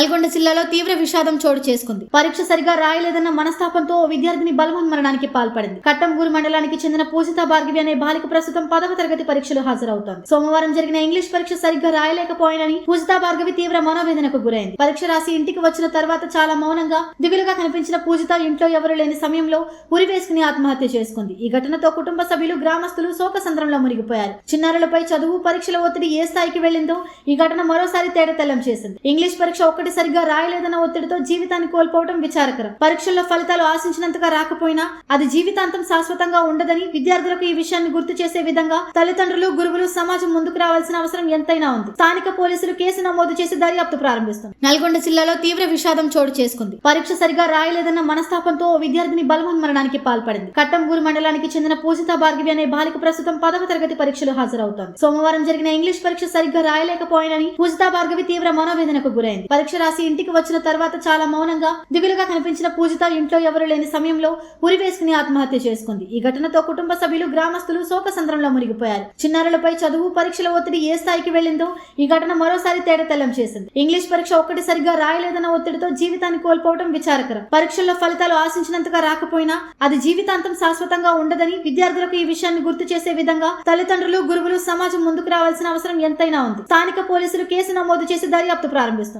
నల్గొండ జిల్లాలో తీవ్ర విషాదం చోటు చేసుకుంది. పరీక్ష సరిగా రాయలేదన్న మనస్తాపంతో ఓ విద్యార్థిని బలవన్మరణానికి పాల్పడింది. కట్టంగూరు మండలానికి చెందిన పూజిత భార్గవి అనే బాలిక ప్రస్తుతం పదవ తరగతి పరీక్షలు హాజరవుతోంది. సోమవారం జరిగిన ఇంగ్లీష్ పరీక్ష సరిగ్గా రాయలేకపోయానని పూజిత భార్గవి తీవ్ర మనోవేదనకు గురైంది. పరీక్ష రాసి ఇంటికి వచ్చిన తర్వాత చాలా మౌనంగా దిగులుగా కనిపించిన పూజిత ఇంట్లో ఎవరు లేని సమయంలో ఉరి వేసుకుని ఆత్మహత్య చేసుకుంది. ఈ ఘటనతో కుటుంబ సభ్యులు గ్రామస్తులు శోకసంద్రంలో మునిగిపోయారు. చిన్నారులపై చదువు పరీక్షల ఒత్తిడి ఏ స్థాయికి వెళ్ళిందో ఈ ఘటన మరోసారి తేడతెల్లం చేసింది. ఇంగ్లీష్ పరీక్ష ఒక్కటి సరిగ్గా రాయలేదన్న ఒత్తిడితో జీవితాన్ని కోల్పోవడం విచారకరం. పరీక్షల్లో ఫలితాలు ఆశించినంతగా రాకపోయినా అది జీవితాంతం శాశ్వతంగా ఉండదని విద్యార్థులకు ఈ విషయాన్ని గుర్తు చేసే విధంగా తల్లిదండ్రులు గురువులు సమాజం ముందుకు రావాల్సిన అవసరం ఎంతైనా ఉంది. స్థానిక పోలీసులు కేసు నమోదు చేసి దర్యాప్తు ప్రారంభిస్తుంది నల్గొండ జిల్లాలో తీవ్ర విషాదం చోటు చేసుకుంది. పరీక్ష సరిగా రాయలేదన్న మనస్తాపంతో ఓ విద్యార్థిని బలవన్మరణానికి పాల్పడింది. కట్టంగూరు మండలానికి చెందిన పూజిత భార్గవి అనే బాలిక ప్రస్తుతం పదవ తరగతి పరీక్షలు హాజరవుతోంది. సోమవారం జరిగిన ఇంగ్లీష్ పరీక్ష సరిగ్గా రాయలేకపోయానని పూజిత భార్గవి తీవ్ర మనోవేదనకు గురైంది. పరీక్ష రాసి ఇంటికి వచ్చిన తర్వాత చాలా మౌనంగా దిగులుగా కనిపించిన పూజిత ఇంట్లో ఎవరు లేని సమయంలో ఉరి వేసుకుని ఆత్మహత్య చేసుకుంది. ఈ ఘటనతో కుటుంబ సభ్యులు గ్రామస్తులు శోకసంద్రంలో మునిగిపోయారు. చిన్నారులపై చదువు పరీక్షల ఒత్తిడి ఏ స్థాయికి వెళ్ళిందో ఈ ఘటన మరోసారి తేడతెల్లం చేసింది. ఇంగ్లీష్ పరీక్ష ఒక్కటి సరిగ్గా రాయలేదన్న ఒత్తిడితో జీవితాన్ని కోల్పోవడం విచారకరం. పరీక్షల్లో ఫలితాలు ఆశించినంతగా రాకపోయినా అది జీవితాంతం శాశ్వతంగా ఉండదని విద్యార్థులకు ఈ విషయాన్ని గుర్తు చేసే విధంగా తల్లిదండ్రులు గురువులు సమాజం ముందుకు రావాల్సిన అవసరం ఎంతైనా ఉంది. స్థానిక పోలీసులు కేసు నమోదు చేసి దర్యాప్తు ప్రారంభిస్తున్నారు.